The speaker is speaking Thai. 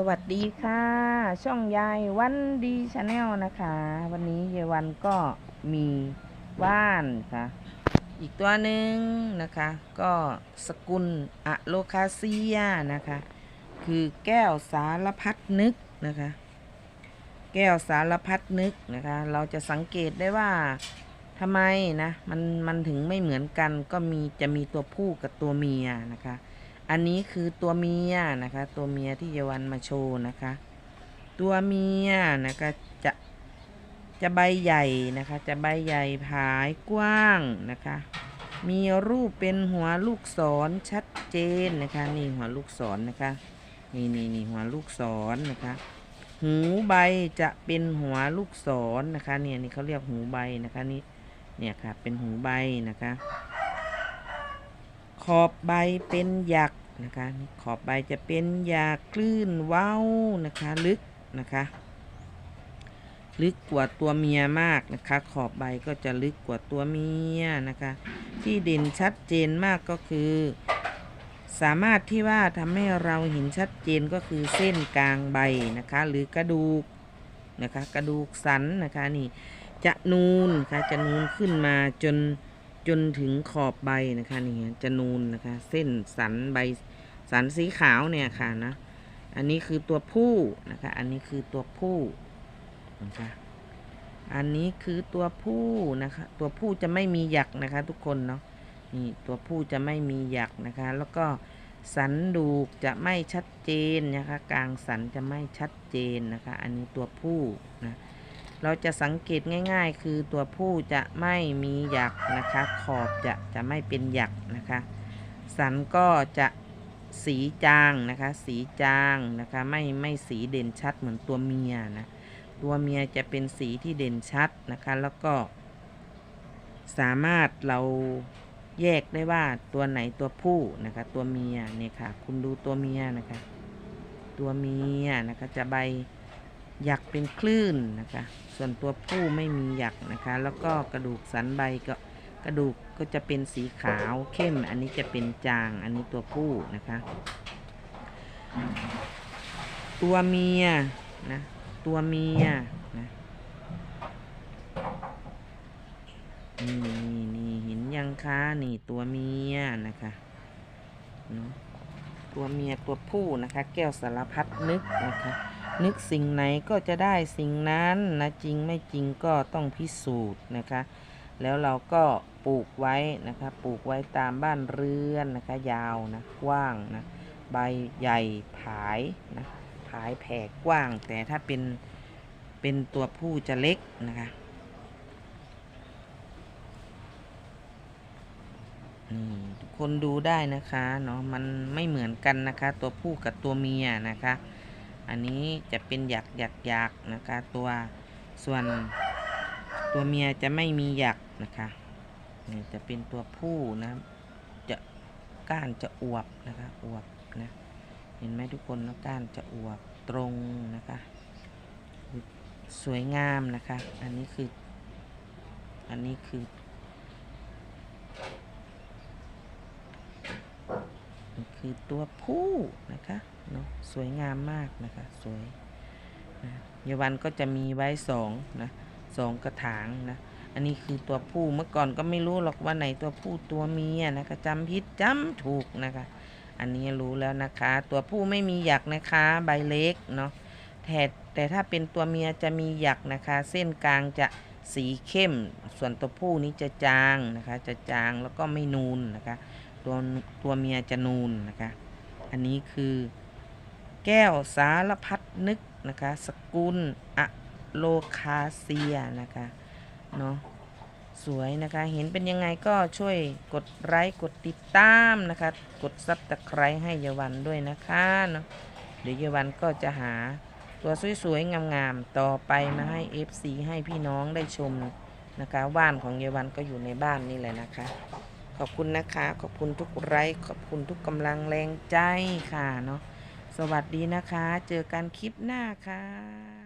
สวัสดีค่ะ ช่องยายวันดีชาแนลนะคะ วันนี้ยายวันก็มีว่านค่ะ อีกตัวหนึ่งนะคะ ก็สกุลอะโลคาเซียนะคะ คือแก้วสารพัดนึกนะคะ แก้วสารพัดนึกนะคะ เราจะสังเกตได้ว่าทำไมนะ มันมันถึงไม่เหมือนกันก็มีจะมีตัวผู้กับตัวเมียนะคะ อันนี้คือตัวเมียนะคะ ตัวเมียที่เยาวันมาโชว์นะคะ ตัวเมียนะคะจะจะใบใหญ่นะคะ จะใบใหญ่ผายกว้างนะคะ มีรูปเป็นหัวลูกศรชัดเจนนะคะนี่หัวลูกศรนะคะนี่นี่นี่หัวลูกศรนะคะ หูใบจะเป็นหัวลูกศรนะคะ เนี่ยนี่เขาเรียกหูใบนะคะนี่เนี่ยค่ะเป็นหูใบนะคะ อบใบเป็นหยักนะคะขอบใบจะเป็นหยักคลื่นเว้านะคะลึกนะคะลึกกว่าตัวเมียมากนะคะ ขอบใบก็จะลึกกว่าตัวเมียนะคะ ที่เด่นชัดเจนมากก็คือ สามารถที่ว่าทำให้เราเห็นชัดเจนก็คือเส้นกลางใบนะคะ หรือกระดูกนะคะ กระดูกสันนะคะนี่จะนูนค่ะจะนูนขึ้นมาจน จนถึงขอบใบนะคะนี่จะนูนนะคะ เส้นสันใบสันสีขาวเนี่ยค่ะนะอันนี้คือตัวผู้นะคะ อันนี้คือตัวผู้นะคะอันนี้คือตัวผู้นะคะ ตัวผู้จะไม่มีหยักนะคะ ทุกคนเนาะนี่ตัวผู้จะไม่มีหยักนะคะ แล้วก็สันดูกจะไม่ชัดเจนนะคะ กลางสันจะไม่ชัดเจนนะคะ อันนี้ตัวผู้นะ เราจะสังเกตง่าย ๆ คือตัวผู้จะไม่มีหยักนะคะ ขอบจะจะไม่เป็นหยักนะคะ สันก็จะสีจางนะคะ สีจางนะคะไม่ไม่สีเด่นชัดเหมือนตัวเมียนะตัวเมียจะเป็นสีที่เด่นชัดนะคะ แล้วก็สามารถเราแยกได้ว่าตัวไหนตัวผู้นะคะ ตัวเมียเนี่ยค่ะ คุณดูตัวเมียนะคะ ตัวเมียนะคะจะใบ หยักเป็นคลื่นนะคะ ส่วนตัวผู้ไม่มีหยักนะคะ แล้วก็กระดูกสันใบก็กระดูกก็จะเป็นสีขาวเข้ม อันนี้จะเป็นจาง อันนี้ตัวผู้นะคะ ตัวเมียนะ ตัวเมียนะนี่นี่นี่เห็นยังคะนี่ตัวเมียนะคะเนาะตัวเมียตัวผู้นะคะ แก้วสารพัดนึกนะคะ นึกสิ่งไหนก็จะได้สิ่งนั้นนะจริงไม่จริงก็ต้องพิสูจน์นะคะ แล้วเราก็ปลูกไว้นะคะปลูกไว้ตามบ้านเรือนนะคะยาวนะกว้างนะใบใหญ่ผายนะผายแผ่กว้าง แต่ถ้าเป็นเป็นตัวผู้จะเล็กนะคะคนดูได้นะคะเนาะมันไม่เหมือนกันนะคะ ตัวผู้กับตัวเมียนะคะ อันนี้จะเป็นหยักหยักหยักนะคะตัวส่วนตัวเมียจะไม่มีหยักนะคะนี่จะเป็นตัวผู้นะจะก้านจะอวบนะคะอวบนะเห็นไหมทุกคนนะก้านจะอวบตรงนะคะสวยงามนะคะ อันนี้คือ อันนี้คือ คือตัวผู้นะคะ เนาะสวยงามมากนะคะสวยนะเยาวันก็จะมีไว้สองนะสองกระถางนะอันนี้คือตัวผู้เมื่อก่อนก็ไม่รู้หรอกว่าไหนตัวผู้ตัวเมียนะคะจำผิดจำถูกนะคะ อันนี้รู้แล้วนะคะ ตัวผู้ไม่มีหยักนะคะใบเล็กเนาะแต่แต่ถ้าเป็นตัวเมียจะมีหยักนะคะ เส้นกลางจะสีเข้ม ส่วนตัวผู้นี้จะจางนะคะ จะจางแล้วก็ไม่นูนนะคะ ตัวตัวเมียจะนูนนะคะ อันนี้คือ แก้วสารพัดนึกนะคะสกุลอะโลคาเซียนะคะเนาะสวยนะคะเห็นเป็นยังไงก็ช่วยกดไลค์กดติดตามนะคะกดซับตะไคร้ให้เยาวันด้วยนะคะเนาะเดี๋ยวเยาวันก็จะหาตัวสวยๆงามๆต่อไปมาให้ FC ให้พี่น้องได้ชมนะคะว่านของเยาวันก็อยู่ในบ้านนี่แหละนะคะ ขอบคุณนะคะขอบคุณทุกไลค์ขอบคุณทุกกำลังแรงใจค่ะเนาะ สวัสดีนะคะ เจอกันคลิปหน้าค่ะ